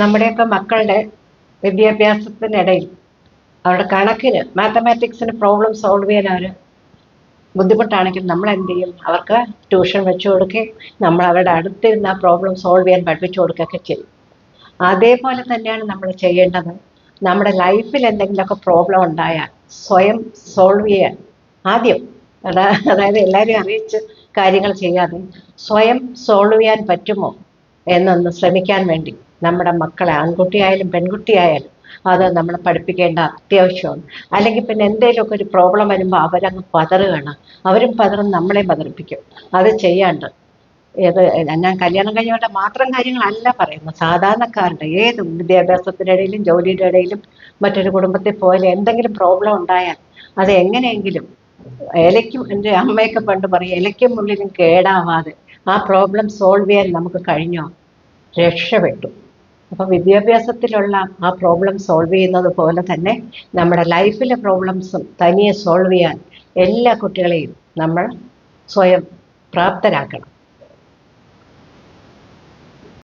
നമ്മുടെയൊക്കെ മക്കളുടെ വിദ്യാഭ്യാസത്തിനിടയിൽ അവരുടെ കണക്കിന് മാത്തമാറ്റിക്സിന് പ്രോബ്ലം സോൾവ് ചെയ്യാൻ അവർ ബുദ്ധിമുട്ടാണെങ്കിൽ നമ്മൾ എന്ത് ചെയ്യും അവർക്ക് ട്യൂഷൻ വെച്ചു കൊടുക്കുകയും നമ്മൾ അവരുടെ അടുത്തിരുന്ന് ആ പ്രോബ്ലം സോൾവ് ചെയ്യാൻ പഠിപ്പിച്ചു കൊടുക്കുകയൊക്കെ ചെയ്യും. അതേപോലെ തന്നെയാണ് നമ്മൾ ചെയ്യേണ്ടത്. നമ്മുടെ ലൈഫിൽ എന്തെങ്കിലുമൊക്കെ പ്രോബ്ലം ഉണ്ടായാൽ സ്വയം സോൾവ് ചെയ്യാൻ. ആദ്യം അതായത് എല്ലാവരെയും അറിയിച്ച് കാര്യങ്ങൾ ചെയ്യാതെ സ്വയം സോൾവ് ചെയ്യാൻ പറ്റുമോ എന്നൊന്ന് ശ്രമിക്കാൻ വേണ്ടി നമ്മുടെ മക്കളെ ആൺകുട്ടിയായാലും പെൺകുട്ടിയായാലും അത് നമ്മൾ പഠിപ്പിക്കേണ്ട അത്യാവശ്യമാണ്. അല്ലെങ്കിൽ പിന്നെ എന്തെങ്കിലുമൊക്കെ ഒരു പ്രോബ്ലം വരുമ്പോൾ അവരങ്ങ് പതറുകയാണ്. അവരും പതറും നമ്മളെ പതറിപ്പിക്കും. അത് ചെയ്യാണ്ട് ഏത് ഞാൻ കല്യാണം കഴിഞ്ഞവരുടെ മാത്രം കാര്യങ്ങളല്ല പറയുന്നത്. സാധാരണക്കാരുടെ ഏത് വിദ്യാഭ്യാസത്തിനിടയിലും ജോലിയുടെ ഇടയിലും മറ്റൊരു കുടുംബത്തിൽ പോയാലും എന്തെങ്കിലും പ്രോബ്ലം ഉണ്ടായാൽ അത് എങ്ങനെയെങ്കിലും ഇലയ്ക്കും എന്റെ അമ്മയൊക്കെ പണ്ട് പറയും ഇലയ്ക്കും ഉള്ളിലും കേടാവാതെ ആ പ്രോബ്ലം സോൾവ് ചെയ്യാൻ നമുക്ക് കഴിഞ്ഞോ? രക്ഷപ്പെട്ടു. അപ്പൊ വിദ്യാഭ്യാസത്തിലുള്ള ആ പ്രോബ്ലം സോൾവ് ചെയ്യുന്നത് പോലെ തന്നെ നമ്മുടെ ലൈഫിലെ പ്രോബ്ലംസും തനിയെ സോൾവ് ചെയ്യാൻ എല്ലാ കുട്ടികളെയും നമ്മൾ സ്വയം പ്രാപ്തരാക്കണം.